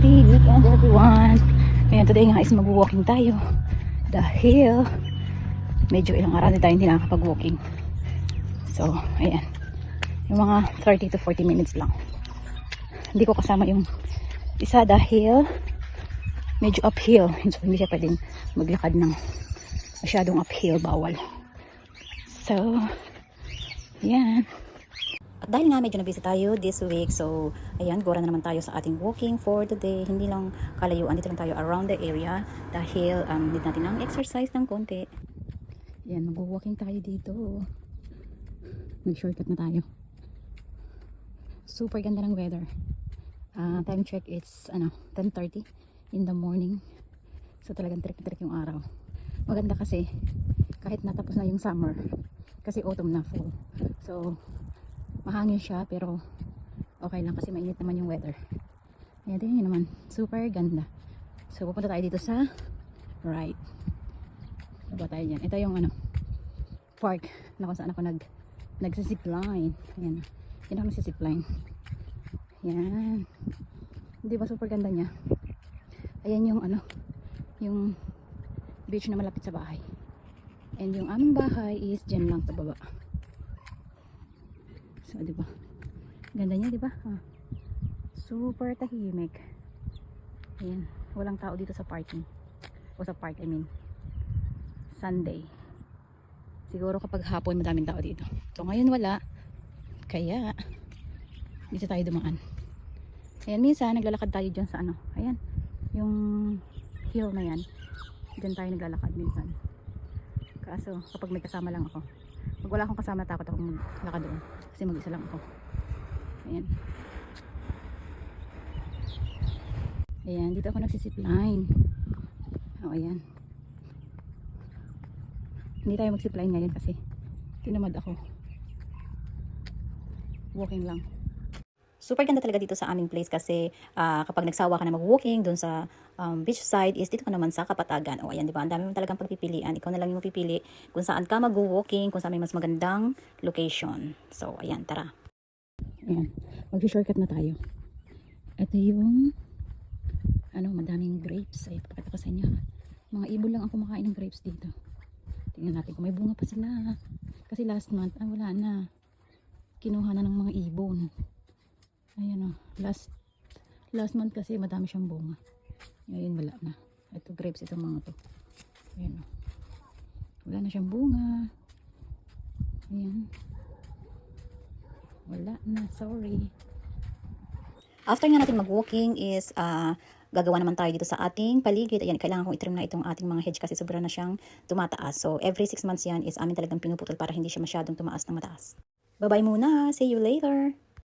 Happy weekend everyone! Ngayon today nga is mag-walking tayo. Dahil medyo ilang araw na tayo hindi nakakapag-walking. So, ayan. Yung mga 30 to 40 minutes lang. Hindi ko kasama yung isa dahil medyo uphill. So, hindi siya pwedeng maglakad ng masyadong uphill. Bawal. So, ayan. Dahil nga medyo na-busy tayo this week, so ayan, gora na naman tayo sa ating walking for today. Hindi lang kalayuan, dito lang tayo around the area dahil um, need natin ng exercise ng konti. Ayan, mag-walking tayo dito. Mag-shortcut na tayo. Super ganda ng weather. Ah, time check, it's ano, 10.30 in the morning. So talagang trick-trick yung araw. Maganda kasi kahit natapos na yung summer kasi autumn na fall. So mahangin siya pero okay lang kasi mainit naman yung weather. Ayan tingnan nyo naman. Super ganda. So pupunta tayo dito sa right. Baba tayo dyan. Ito yung ano park na kung saan ako nag nagsisipline ayan. Yan ako nagsisipline yan di ba super ganda niya? Ayan yung ano yung beach na malapit sa bahay. And yung aming bahay is dyan lang sa baba So, di ba? Ganda niya, di ba? Ah. Super tahimik. Ayan. Walang tao dito sa parking. O sa park, I mean. Sunday. Siguro kapag hapon, madaming tao dito. So, ngayon wala. Kaya, dito tayo dumaan. Ayan, minsan, naglalakad tayo dyan sa ano. Ayan. Yung hill na yan. Dyan tayo naglalakad minsan. Kaso, kapag may kasama lang ako, pag wala akong kasama, takot akong maglakad doon. Kasi mag-isa lang ako. Ayan. Ayan, dito ako nagsisipline. O, ayan. Hindi tayo magsipline ngayon kasi tinamad ako. Walking lang. Super ganda talaga dito sa aming place kasi ah, kapag nagsawa ka na mag-walking doon sa um, beach side is dito ka naman sa Kapatagan. O ayan, di ba? Ang dami mo talagang pagpipilian. Ikaw na lang yung mapipili kung saan ka mag-walking, kung saan may mas magandang location. So, ayan, tara. Ayan, mag-shortcut na tayo. Ito yung ano, madaming grapes. Ay, pakita ko sa inyo. Mga ibon lang ang kumakain ng grapes dito. Tingnan natin kung may bunga pa sila. Kasi last month, ah, wala na. Kinuha na ng mga ibon. Ayan o. Last, last month kasi madami siyang bunga. Ngayon wala na. Ito grapes itong mga to. Ayan o. Wala na siyang bunga. Ayan. Wala na. Sorry. After nga natin mag-walking is ah gagawa naman tayo dito sa ating paligid. Ayan, kailangan kong itrim na itong ating mga hedge kasi sobra na siyang tumataas. So, every 6 months yan is amin talagang pinuputol para hindi siya masyadong tumaas ng mataas. Bye-bye muna. See you later.